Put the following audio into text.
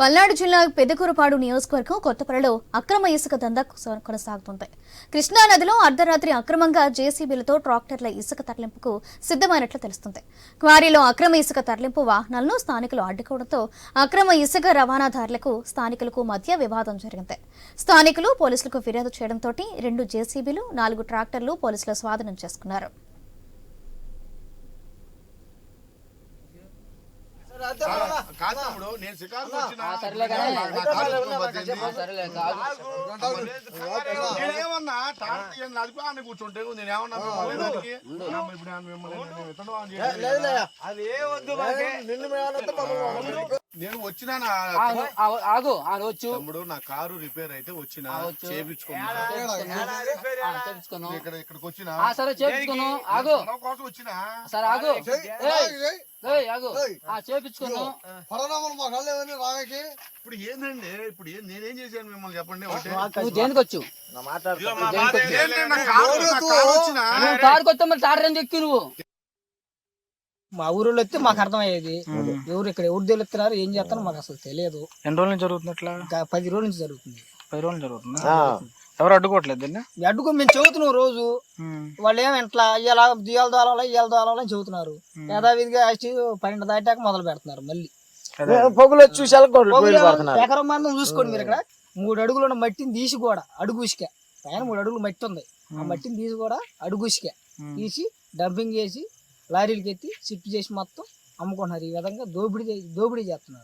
పల్నాడు జిల్లా పెదకూరపాడు నియోజకవర్గం కొత్తపల్లిలో అక్రమ ఇసుక దందా కొనసాగుతుంది. కృష్ణా నదిలో అర్ధరాత్రి అక్రమంగా జేసీబీలతో ట్రాక్టర్ల ఇసుక తరలింపుకు సిద్ధమైనట్లు తెలుస్తుంది. క్వారీలో అక్రమ ఇసుక తరలింపు వాహనాలను స్థానికులు అడ్డుకోవడంతో అక్రమ ఇసుక రవాణాదారులకు స్థానికులకు మధ్య వివాదం జరిగింది. స్థానికులు పోలీసులకు ఫిర్యాదు చేయడంతో రెండు జేసీబీలు నాలుగు ట్రాక్టర్లు పోలీసులు స్వాధీనం చేసుకున్నారు కాదు తమ్ముడు నేను షికారుకు వచ్చిన సరేలే కానీ. నా- నా కారు ఎత్తుకొని పోతుంది. కాదు నేనేమన్నా తాత ఈయన నడిపి కూర్చుంటే నేనేమన్నా ఇప్పుడు నేను నేను వచ్చినా ఆగు ఆ వచ్చు. తమ్ముడు నా కారు రిపేర్ అయితే వచ్చిన వచ్చు. చేపించుకున్నా. ఆ, చేపించుకోను ఇక్కడ ఇక్కడికి వచ్చిన. ఆ, సరే చేపించుకోను ఆగు. కోసం వచ్చిన. సరే ఆగు. ఇప్పుడు ఏందండి? ఇప్పుడు ఏం నేనేం చేశాను మిమ్మల్ని చెప్పండి? ఒకటి. నువ్వు దేనికి వచ్చు ఏంటి నా కారు నా కారు వచ్చిన నువ్వు కారుకి వస్తే మరి ఎక్కి నువ్వు. మా ఊరిలో వస్తే మాకు అర్థమయ్యేది. ఎవరు ఇక్కడ ఎవరు తెలుస్తున్నారు ఏం చేస్తారో మాకు అసలు తెలియదు. ఎన్ని రోజుల నుంచి జరుగుతుంది పది రోజుల నుంచి జరుగుతుంది. పది రోజులు జరుగుతుంది? ఎవరు అడ్డుకోవట్లేదు అడ్డుకో మేము చెబుతున్నాం రోజు. వాళ్ళు ఏమి ఇట్లా ఇలా దియాల దోలాలి ఇవాళ దోలాలని చెబుతున్నారు. యథావిధిగా పన్నెండు దాటాక మొదలు పెడుతున్నారు మళ్ళీ. పొగులు వచ్చి చూసి ఎకరం మందం చూసుకోండి మీరు ఇక్కడ. మూడు అడుగులు ఉన్న మట్టిని తీసి కూడా అడుగు ఇసుక. పైన మూడు అడుగులు మట్టి ఉంది. ఆ మట్టిని తీసి కూడా అడుగు ఇసుక. తీసి డంపింగ్ చేసి లారీలకి ఎత్తి షిఫ్ట్ చేసి మొత్తం అమ్ముకుంటున్నారు. ఈ విధంగా దోపిడీ దోపిడీ చేస్తున్నారు.